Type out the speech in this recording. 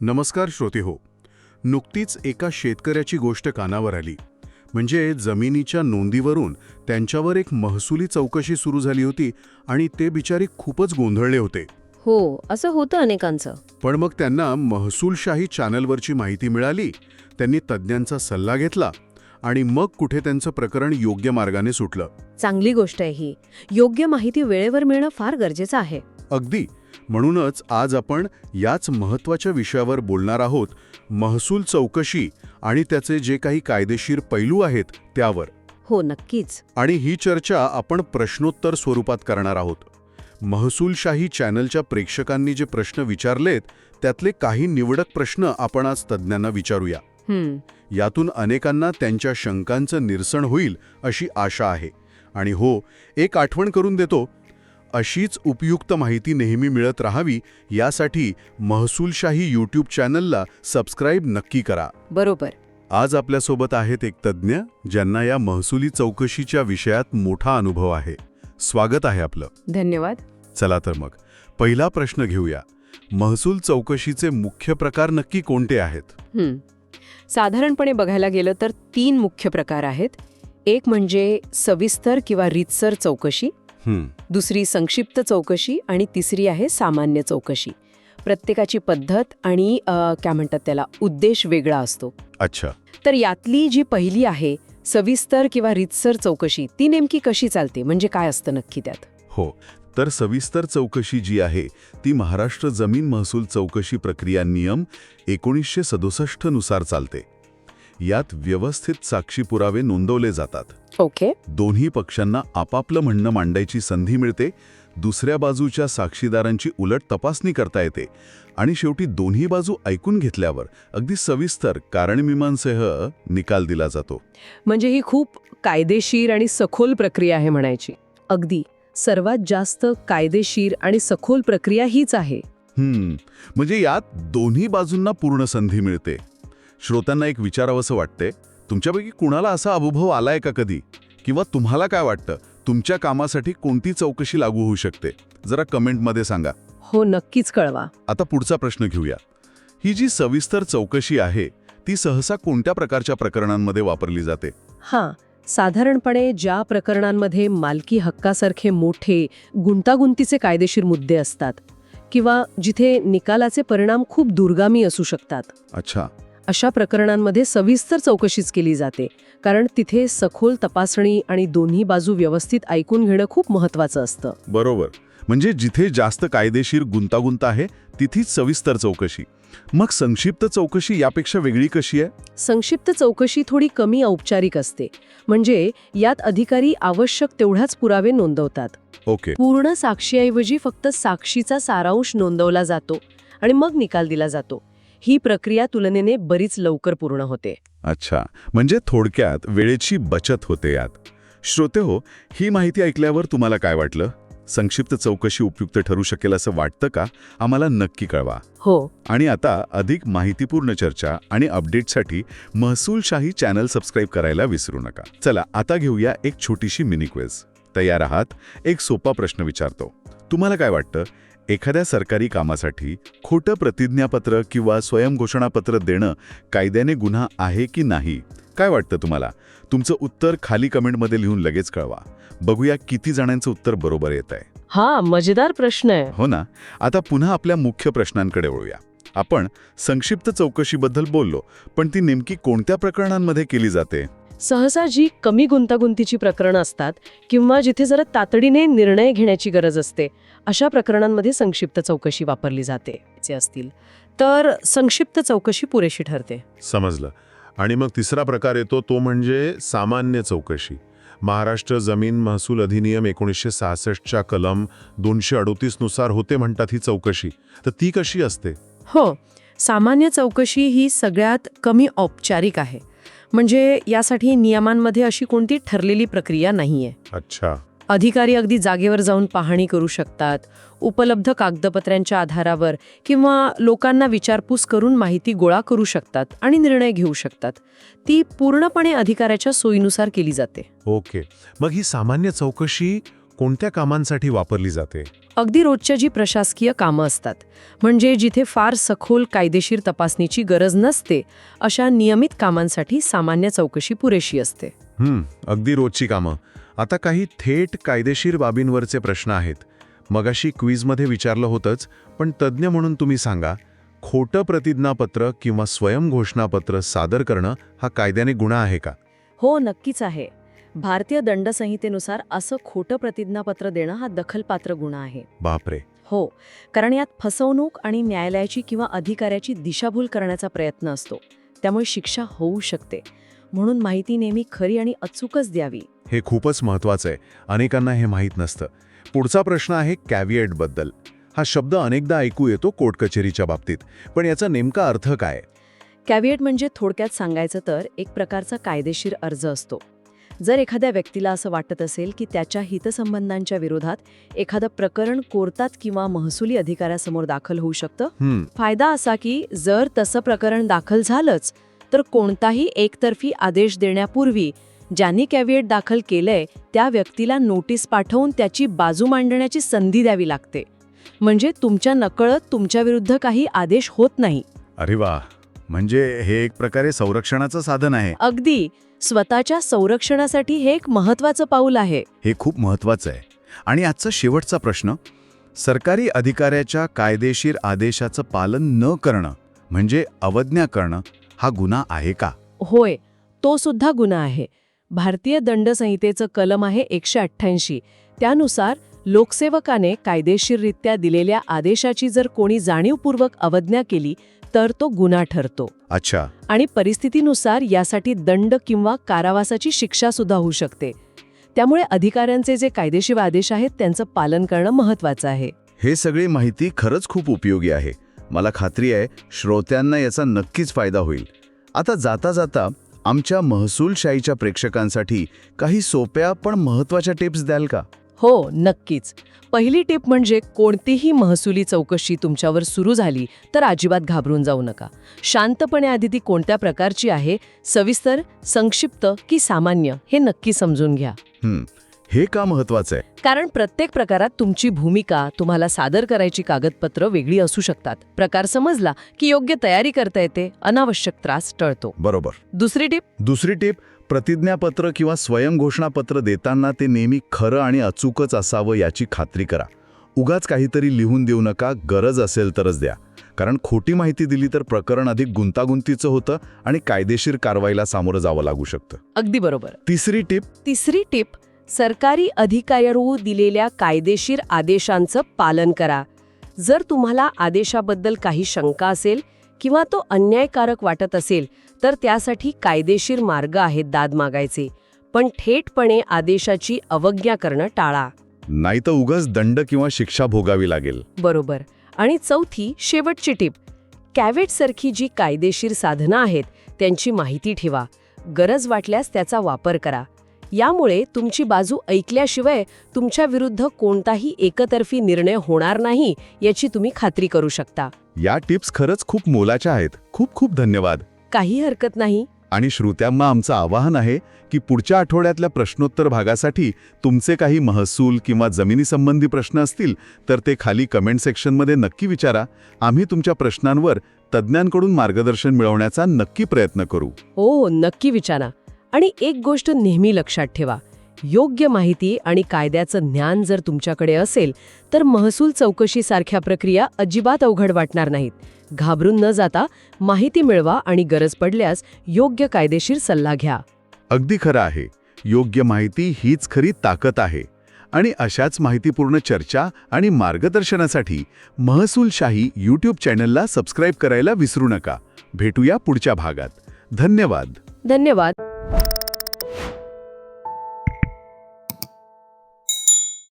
नमस्कार श्रोते हो. नुकतीच एका शेतकऱ्याची गोष्ट कानावर आली. म्हणजे जमिनीच्या नोंदीवरून त्यांच्यावर एक महसुली चौकशी सुरू झाली होती आणि ते बिचारे खूपच गोंधळले होते. हो असं होतं अनेकांचं. पण मग त्यांना महसूलशाही चॅनलवरची माहिती मिळाली त्यांनी तज्ज्ञांचा सल्ला घेतला आणि मग कुठे त्यांचं प्रकरण योग्य मार्गाने सुटलं. चांगली गोष्ट आहे ही. योग्य माहिती वेळेवर मिळणं फार गरजेचं आहे. अगदी. म्हणूनच आज आपण याच महत्त्वाच्या विषयावर बोलणार आहोत महसूल चौकशी आणि त्याचे जे काही कायदेशीर पैलू आहेत त्यावर. हो नक्कीच. आणि ही चर्चा आपण प्रश्नोत्तर स्वरूपात करणार आहोत. महसूलशाही चॅनलच्या प्रेक्षकांनी जे प्रश्न विचारलेत त्यातले काही निवडक प्रश्न आपण आज तज्ज्ञांना विचारूया. यातून अनेकांना त्यांच्या शंकांचं निरसन होईल अशी आशा आहे. आणि हो एक आठवण करून देतो अशीच उपयुक्त माहिती नेहमी मिळत राहावी यासाठी महसूलशाही यूट्यूब चॅनलला सबस्क्राईब नक्की करा. बरोबर. आज आपल्यासोबत आहेत एक तज्ज्ञ ज्यांना या महसुली चौकशीच्या विषयात मोठा अनुभव आहे. स्वागत आहे आपलं. धन्यवाद. चला तर मग पहिला प्रश्न घेऊया. महसूल चौकशीचे मुख्य प्रकार नक्की कोणते आहेत. साधारणपणे बघायला गेलं तर तीन मुख्य प्रकार आहेत. एक म्हणजे सविस्तर किंवा रीतसर चौकशी. दुसरी संक्षिप्त चौकशी आणि तिसरी आहे सामान्य चौकशी. प्रत्येकाची पद्धत आणि काय म्हणतात त्याला उद्देश वेगळा असतो. अच्छा. तर यातली जी पहिली आहे सविस्तर किंवा रीतसर चौकशी ती नेमकी कशी चालते? म्हणजे काय असतं नक्की त्यात? हो. तर सविस्तर चौकशी जी आहे ती महाराष्ट्र जमीन महसूल चौकशी प्रक्रिया नियम एकोणीसशे सदुसष्टनुसार चालते. यात व्यवस्थित साक्षी पुरावे नोंदवले जातात. ओके. दोन्ही पक्षांना आपापलं म्हणणं मांडायची संधी मिळते दुसऱ्या बाजूच्या साक्षीदारांची उलट तपासणी करता येते. आणि शेवटी दोन्ही बाजू ऐकून घेतल्यावर अगदी सविस्तर कारणमीमांसह निकाल दिला जातो. म्हणजे ही खूप कायदेशीर आणि सखोल प्रक्रिया आहे म्हणायची. अगदी. सर्वात जास्त कायदेशीर आणि सखोल प्रक्रिया हीच आहे. हम्म. म्हणजे यात दोन्ही बाजूंना पूर्ण संधी मिळते. श्रोत्यांना एक विचारावंसं वाटते तुमच्यापैकी कुणाला असा अनुभव आलाय का कधी? किंवा तुम्हाला काय वाटतं तुमच्या कामासाठी कोणती चौकशी लागू होऊ शकते? जरा कमेंटमध्ये सांगा. हो नक्कीच कळवा. आता पुढचा प्रश्न घेऊया. ही जी सविस्तर चौकशी आहे ती सहसा कोणत्या प्रकारच्या प्रकरणांमध्ये वापरली जाते? हां साधारणपणे ज्या प्रकरणांमध्ये मालकी हक्कासारखे मोठे गुंतागुंतीचे कायदेशीर मुद्दे असतात किंवा जिथे निकालाचे परिणाम खूप दुर्गामी असू शकतात. अच्छा. अशा प्रकरणांमध्ये सविस्तर चौकशीच केली जाते. कारण तिथे सखोल तपासणी आणि दोन्ही बाजू व्यवस्थित ऐकून घेणं खूप महत्वाचं असतं. बरोबर. म्हणजे जिथे जास्त कायदेशीर गुंतागुंत आहे तिथेच सविस्तर चौकशी. मग संक्षिप्त चौकशी यापेक्षा वेगळी कशी आहे? संक्षिप्त चौकशी थोडी कमी औपचारिक असते. म्हणजे यात अधिकारी आवश्यक तेवढाच पुरावे नोंदवतात. ओके. पूर्ण साक्षीऐवजी फक्त साक्षीचा सारांश नोंदवला जातो आणि मग निकाल दिला जातो. ही प्रक्रिया तुलनेने बरीच लवकर पूर्ण होते. अच्छा. म्हणजे थोडक्यात वेळेची बचत होते यात. श्रोते हो ही माहिती ऐकल्यावर तुम्हाला काय वाटलं? संक्षिप्त चौकशी उपयुक्त ठरू शकेल असं वाटतं का? आम्हाला नक्की कळवा. हो. आणि आता अधिक माहितीपूर्ण चर्चा आणि अपडेटसाठी महसूलशाही चॅनल सबस्क्राईब करायला विसरू नका. चला आता घेऊया एक छोटीशी मिनी क्विज. तयार आहात? एक सोपा प्रश्न विचारतो. तुम्हाला काय वाटतं? एखाद्या सरकारी कामासाठी खोटं प्रतिज्ञापत्र किंवा स्वयंघोषणापत्र देणं कायद्याने गुन्हा आहे की नाही? काय वाटतं तुम्हाला? तुमचं उत्तर खाली कमेंटमध्ये लिहून लगेच कळवा. बघूया किती जणांचं उत्तर बरोबर येत आहे. हा मजेदार प्रश्न आहे. हो ना? आता पुन्हा आपल्या मुख्य प्रश्नांकडे वळूया. आपण संक्षिप्त चौकशीबद्दल बोललो पण ती नेमकी कोणत्या प्रकरणांमध्ये केली जाते? सहसा जी कमी गुंतागुंतीची प्रकरणं असतात किंवा जिथे जरा तातडीने निर्णय घेण्याची गरज असते अशा प्रकरणांमध्ये संक्षिप्त चौकशी वापरली जाते चे असतील. तर संक्षिप्त चौकशी पुरेशी ठरते. समजलं. आणि मग तिसरा प्रकार येतो तो म्हणजे सामान्य चौकशी. महाराष्ट्र जमीन महसूल अधिनियम एकोणीसशे सहासष्टच्या कलम दोनशे अडोतीसनुसार होते म्हणतात ही चौकशी. तर ती कशी असते? हो. सामान्य चौकशी ही सगळ्यात कमी औपचारिक आहे. म्हणजे यासाठी नियमांमध्ये अशी कोणती ठरलेली प्रक्रिया नाहीये. अच्छा. अधिकारी अगदी जागेवर जाऊन पाहणी करू शकतात उपलब्ध कागदपत्रांच्या आधारावर किंवा लोकांना विचारपूस करून माहिती गोळा करू शकतात आणि निर्णय घेऊ शकतात. ती पूर्णपणे अधिकाऱ्याच्या सोयीनुसार केली जाते. ओके. मग ही सामान्य चौकशी कोणत्या कामांसाठी वापरली जाते? अगदी रोजच्या जी प्रशासकीय कामं असतात म्हणजे जिथे फार सखोल कायदेशीर तपासणीची गरज नसते अशा नियमित कामांसाठी सामान्य चौकशी पुरेशी असते. हं, अगदी रोजची कामं. आता काही थेट कायदेशीर बाबींवरचे प्रश्न आहेत. मगाशी क्विजमध्ये विचारलं होतंच पण तज्ज्ञ म्हणून तुम्ही सांगा खोटं प्रतिज्ञापत्र किंवा स्वयंघोषणापत्र सादर करणं हा कायद्याने गुन्हा आहे का? हो नक्कीच आहे. भारतीय दंड संहितेनुसार असं खोटं प्रतिज्ञापत्र देणं हा दखलपात्र गुन्हा आहे. बापरे. हो कारण यात फसवणूक आणि न्यायालयाची किंवा अधिकाऱ्याची दिशाभूल करण्याचा प्रयत्न असतो. त्यामुळे शिक्षा होऊ शकते. म्हणून माहिती नेहमी खरी आणि अचूकच द्यावी. हे खूपच महत्वाचं आहे. अनेकांना हे माहीत नसतं. पुढचा प्रश्न आहे कॅव्हिएटबद्दल. हा शब्द अनेकदा ऐकू येतो कोर्ट कचेरीच्या बाबतीत. पण याचा नेमका अर्थ काय? कॅव्हिएट म्हणजे थोडक्यात सांगायचं तर एक प्रकारचा कायदेशीर अर्ज असतो. जर एखाद्या व्यक्तीला असं वाटत असेल की त्याच्या हितसंबंधांच्या विरोधात एखादं प्रकरण कोर्टात किंवा महसुली अधिकाऱ्यासमोर दाखल होऊ शकतं फायदा असा की जर तसं प्रकरण दाखल झालंच तर कोणताही एकतर्फी आदेश देण्यापूर्वी ज्यांनी कॅव्हिएट दाखल केलंय त्या व्यक्तीला नोटीस पाठवून त्याची बाजू मांडण्याची संधी द्यावी लागते. म्हणजे तुमच्या नकळत तुमच्याविरुद्ध काही आदेश होत नाही. अरे वा म्हणजे हे एक प्रकारे संरक्षणाचं साधन आहे. अगदी. स्वतःच्या संरक्षणासाठी हे एक महत्वाचं पाऊल आहे. हे खूप महत्वाचं आहे. आणि आजचा शेवटचा प्रश्न सरकारी अधिकाऱ्याच्या कायदेशीर आदेशाचं पालन न करणं म्हणजे अवज्ञा करणं हा गुन्हा आहे का? होय तो सुद्धा गुन्हा आहे. भारतीय दंड संहितेचं कलम आहे एकशे अठ्ठ्याऐंशी. त्यानुसार लोकसेवकाने कायदेशीररित्या दिलेल्या आदेशाची जर कोणी जाणीवपूर्वक अवज्ञा केली तर तो गुन्हा ठरतो. अच्छा. आणि परिस्थितीनुसार यासाठी दंड किंवा कारावासाची शिक्षा सुद्धा होऊ शकते. त्यामुळे अधिकाऱ्यांचे जे कायदेशीर आदेश आहेत त्यांचं पालन करणं महत्वाचं आहे. हे सगळी माहिती खरंच खूप उपयोगी आहे. मला खात्री आहे श्रोत्यांना याचा नक्कीच फायदा होईल. आता जाता जाता आमच्या महसूलशाहीच्या प्रेक्षकांसाठी काही सोप्या पण महत्त्वाच्या टिप्स द्याल का? हो नक्कीच. पहिली टीप म्हणजे कोणतीही महसुली चौकशी तुमच्यावर सुरू झाली तर अजिबात घाबरून जाऊ नका. शांतपणे आधी ती कोणत्या प्रकारची आहे सविस्तर संक्षिप्त की सामान्य हे नक्की समजून घ्या. हं, हे का महत्वाचं आहे? कारण प्रत्येक प्रकारात तुमची भूमिका तुम्हाला सादर करायची कागदपत्र वेगळी असू शकतात. प्रकार समजला की योग्य तयारी करता येते अनावश्यक त्रास टळतो. बरोबर. दुसरी टीप? दुसरी टीप प्रतिज्ञापत्र किंवा स्वयंघोषणापत्र देताना ते नेहमी खरं आणि अचूकच असावं याची खात्री करा. उगाच काहीतरी लिहून देऊ नका गरज असेल तरच द्या. कारण खोटी माहिती दिली तर प्रकरण अधिक गुंतागुंतीचं होतं आणि कायदेशीर कारवाईला सामोरं जावं लागू शकतं. अगदी बरोबर. तिसरी टीप? तिसरी टीप सरकारी अधिकाऱ्यांरू दिलेल्या कायदेशीर आदेशांचं पालन करा. जर तुम्हाला आदेशाबद्दल काही शंका असेल किंवा तो अन्यायकारक वाटत असेल तर त्यासाठी कायदेशीर मार्ग आहेत दाद मागायचे. पण थेटपणे आदेशाची अवज्ञा करणं टाळा. नाही तर उगाच दंड किंवा शिक्षा भोगावी लागेल. बरोबर. आणि चौथी शेवटची टीप. कॅवेटसारखी जी कायदेशीर साधनं आहेत त्यांची माहिती ठेवा. गरज वाटल्यास त्याचा वापर करा. यामुळे तुमची बाजू ऐकल्याशिवाय तुमच्या विरुद्ध कोणताही एकतर्फी निर्णय होणार नाही याची तुम्ही खात्री करू शकता. या टिप्स खरंच खूप मोलाच्या आहेत. खूप खूप धन्यवाद. काही हरकत नाही. आणि श्रोत्यांना आमचं आवाहन आहे की पुढच्या आठवड्यातल्या प्रश्नोत्तर भागासाठी तुमचे काही महसूल किंवा जमिनीसंबंधी प्रश्न असतील तर ते खाली कमेंट सेक्शनमध्ये नक्की विचारा. आम्ही तुमच्या प्रश्नांवर तज्ज्ञांकडून मार्गदर्शन मिळवण्याचा नक्की प्रयत्न करू. हो नक्की विचारा. आणि एक गोष्ट नेहमी लक्षात ठेवा. योग्य माहिती आणि कायद्याचं ज्ञान जर तुमच्याकडे असेल तर महसूल चौकशीसारख्या प्रक्रिया अजिबात अवघड वाटणार नाहीत. घाबरून न जाता माहिती मिळवा आणि गरज पडल्यास योग्य कायदेशीर सल्ला घ्या. अगदी खरं आहे. योग्य माहिती हीच खरी ताकद आहे. आणि अशाच माहितीपूर्ण चर्चा आणि मार्गदर्शनासाठी महसूलशाही यूट्यूब चॅनलला सबस्क्राईब करायला विसरू नका. भेटूया पुढच्या भागात. धन्यवाद. धन्यवाद.